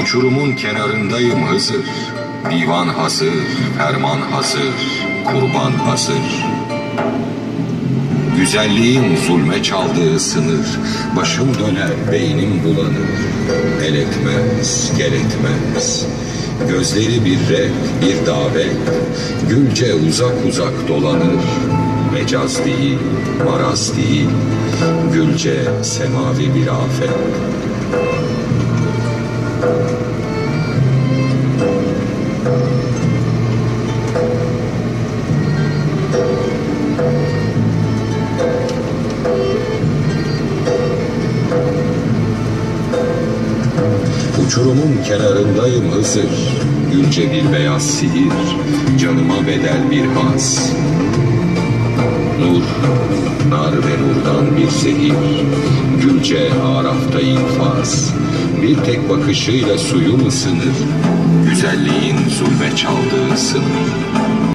Uçurumun kenarındayım Hızır Divan hazır, ferman hazır, kurban hazır. Güzelliğin zulme çaldığı sınır Başım döner, beynim bulanır. El etmez, gel etmez. Gözleri bir rek, bir davet. Gülce uzak uzak dolanır. Mecaz değil, maraz değil. Gülce semavi bir afet Uçurumun kenarındayım Hızır. Gülce bir beyaz sihir Canıma bedel bir haz Nur, nar ve nurdan bir zehir. Gülce arafta infaz. Bir tek bakışıyla suyum ısınır. Güzelliğin zulme çaldığı sınır